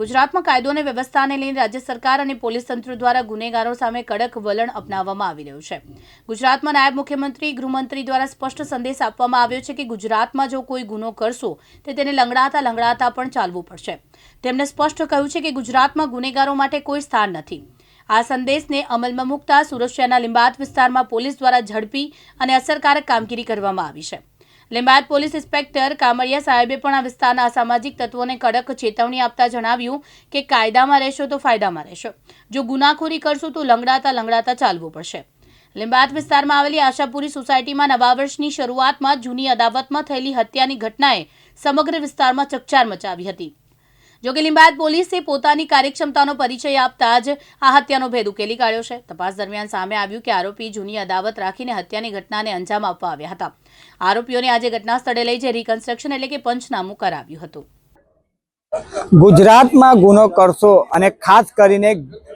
ગુજરાતમાં કાયદો અને વ્યવસ્થાને લઈને રાજ્ય સરકાર અને પોલીસ તંત્ર દ્વારા ગુનેગારો સામે કડક વલણ અપનાવવામાં આવી રહ્યું છે. ગુજરાતમાં નાયબ મુખ્યમંત્રી, ગૃહમંત્રી દ્વારા સ્પષ્ટ સંદેશ આપવામાં આવ્યો છે કે ગુજરાતમાં જો કોઈ ગુનો કરશો, તો તેને લંગડાતા લંગડાતા પણ ચાલવું પડશે. તેમણે સ્પષ્ટ કહ્યું છે કે ગુજરાતમાં ગુનેગારો માટે કોઈ સ્થાન નથી. આ સંદેશને અમલમાં મૂકતા સુરક્ષાના લિંબાત વિસ્તારમાં પોલીસ દ્વારા ઝડપી અને અસરકારક કામગીરી કરવામાં આવી છે. લિંબાયત પોલીસ ઇન્સ્પેક્ટર કામરિયા સાહેબે પણ આ વિસ્તારના અસામાજિક તત્વોને કડક ચેતવણી આપતા જણાવ્યું કે કાયદામાં રહેશો તો ફાયદામાં રહેશો. જો ગુનાખોરી કરશો તો લંગડાતા લંગડાતા ચાલવું પડશે. લિંબાયત વિસ્તારમાં આવેલી આશાપુરી સોસાયટીમાં નવા વર્ષની શરૂઆતમાં જૂની અદાવતમાં થયેલી હત્યાની ઘટનાએ સમગ્ર વિસ્તારમાં ચકચાર મચાવી હતી. જોકે લિંબાયત પોલીસે પોતાની કાર્યક્ષમતાનો પરિચય આપતા જ આ હત્યાનો ભેદ ઉકેલી કાઢ્યો છે. તપાસ દરમિયાન સામે આવ્યું કે આરોપી જૂની અદાવત રાખીને હત્યાની ઘટનાને અંજામ આપવા આવ્યા હતા. આરોપીઓને આજે ઘટના સ્થળે લઈ જઈ રિકન્સ્ટ્રક્શન એટલે કે પંચનામું કરાવ્યું હતું. ગુજરાતમાં ગુનો કરશો અને ખાસ કરીને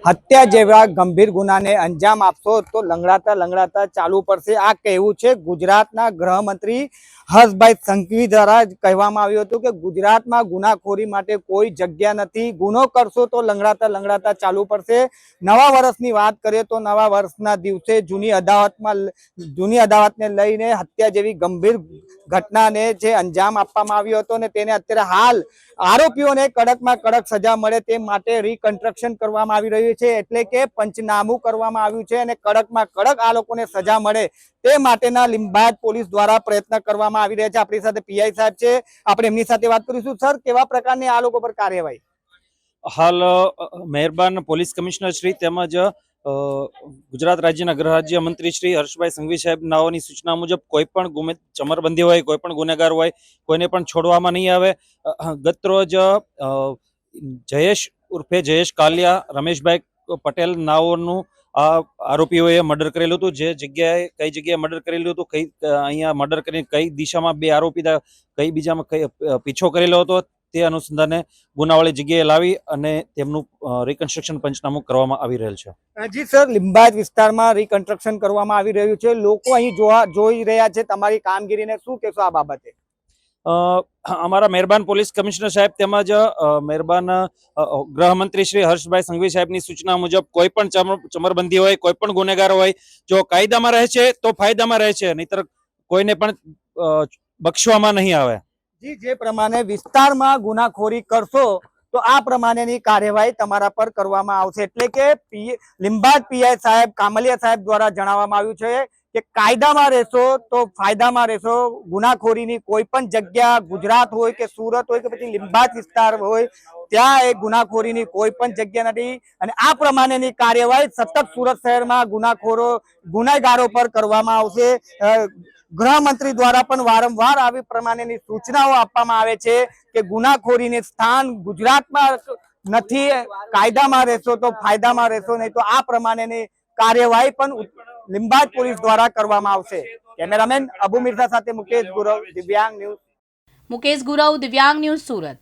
હત્યા જેવા ગંભીર ગુનાને અંજામ આપશો તો લંગડાતા લંગડાતા ચાલુ પડશે. આ કહેવું છે ગુજરાતના ગૃહમંત્રી હર્ષભાઈ સંઘવી દ્વારા કહેવામાં આવ્યું હતું કે ગુજરાતમાં ગુનાખોરી માટે કોઈ જગ્યા નથી. ગુનો કરશો તો લંગડાતા લંગડાતા ચાલુ પડશે. નવા વર્ષની વાત કરીએ તો નવા વર્ષના દિવસે જૂની અદાવતમાં જૂની અદાવતને લઈને હત્યા જેવી ગંભીર ઘટનાને જે અંજામ આપવામાં આવ્યો હતો ને તેને અત્યારે હાલ આરોપીઓને કડકમાં કડક સજા મળે તે માટે રીકન્સ્ટ્રક્શન કરવામાં આવી રહ્યું છે. એટલે કે પંચનામું કરવામાં આવ્યું છે અને કડકમાં કડક આ લોકોને સજા મળે તે માટેના લિંબાયત પોલીસ દ્વારા પ્રયત્ન કરવામાં આવી રહ્યા છે. આપણી સાથે પીઆઈ સાહેબ છે. આપણે એમની સાથે વાત કરીશું. સર, કેવા પ્રકારની આ લોકો પર કાર્યવાહી? હાલ મહેરબાન પોલીસ કમિશનર શ્રી તેમજ ગુજરાત રાજ્યના ગૃહ રાજ્ય મંત્રી શ્રી હર્ષભાઈ સંઘવી સાહેબ નાઓની સૂચના મુજબ કોઈ પણ ગુમે ચમરબંધી હોય, કોઈ પણ ગુનેગાર હોય, કોઈને પણ છોડવામાં નહીં આવે. ગતરોજ જયેશ ઉર્ફે જયેશ કાલિયા, રમેશભાઈ પટેલ નાઓનું આ આરોપીઓએ મર્ડર કરેલું હતું. જે જગ્યાએ, કઈ જગ્યાએ મર્ડર કરેલું હતું, કઈ અહીંયા મર્ડર કરીને કઈ દિશામાં બે આરોપી કઈ બીજામાં કઈ પીછો કરેલો હતો. તે અનુસંધાને ગુનાવાળી જગ્યાએ લાવી અને તેમનું રિકન્સ્ટ્રક્શન પંચનામું કરવામાં આવી રહેલ છે. જી સર લિંબાયત વિસ્તારમાં રિકન્સ્ટ્રક્શન કરવામાં આવી રહ્યું છે. લોકો અહીં જોવા જોઈ રહ્યા છે તમારી કામગીરીને. શું કહેશો આ બાબતે? અ, અમારા મહેરબાન પોલીસ કમિશનર સાહેબ તેમજ મહેરબાન ગૃહમંત્રી શ્રી હર્ષભાઈ સંઘવી સાહેબની સૂચના મુજબ કોઈ પણ ચમર- ચમરબંધી હોય કોઈ પણ ગુનેગાર હોય જો કાયદામાં રહે છે તો ફાયદામાં રહે છે. નહીતર કોઈને પણ બક્ષવામાં નહીં આવે. જી, જે પ્રમાણે વિસ્તારમાં ગુનાખોરી કરશો, તો આ પ્રમાણેની કાર્યવાહી તમારા પર કરવામાં આવશે. એટલે કે લિંબાયત પીઆઈ સાહેબ, કામલિયા સાહેબ દ્વારા જણાવવામાં આવ્યું છે કે કાયદામાં રહેશો તો ફાયદામાં રહેશો. ગુનાખોરીની કોઈ પણ જગ્યા ગુજરાત હોય કે સુરત હોય કે પછી લીંબાત વિસ્તાર હોય, ત્યાં એ ગુનાખોરીની કોઈ પણ જગ્યા નથી. અને આ પ્રમાણેની કાર્યવાહી સતત સુરત શહેરમાં ગુનાખોરો, ગુનેગારો પર કરવામાં આવશે. ગૃહમંત્રી દ્વારા પણ વારંવાર આવી પ્રમાણેની સૂચનાઓ આપવામાં આવે છે કે ગુનાખોરીને સ્થાન ગુજરાતમાં નથી. કાયદામાં રહેશો તો ફાયદામાં રહેશો, નહીં તો આ પ્રમાણેની કાર્યવાહી પણ ઉ- પોલીસ દ્વારા કરવામાં આવશે. કેમેરામેન અબુ મિર્ઝા સાથે મુકેશ ગુરવ, દિવ્યાંગ ન્યૂઝ. મુકેશ ગુરવ, દિવ્યાંગ ન્યૂઝ સુરત.